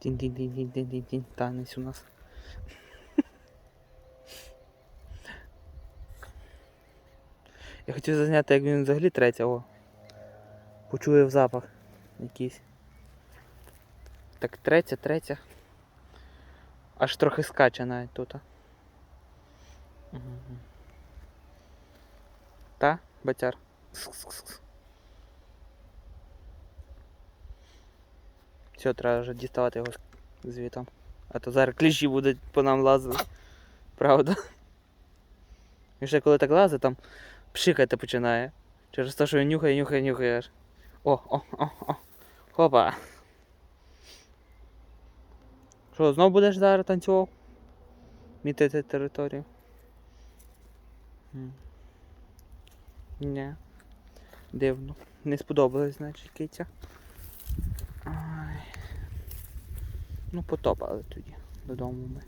Тінь-тінь-тінь-тінь-тінь-тінь. Танець у нас. Я хотів зазняти, як він взагалі третя, о. В запах якийсь. Так третя, третя. Аж трохи скаче навіть тут. Та, батяр. Кс-кс-кс. Все, треба вже діставати його звітом. А то зараз кліщі будуть по нам лазити. Правда? І ще коли так лазить, там пшикати починає. Через те, що він нюхає, нюхає, нюхає. О, о, о, о. Хопа. Що, знов будеш зараз танцював? Мітити територію? Ні. Дивно. Не сподобалось, значить, киця. Ну, потопали тоді. Додому ми.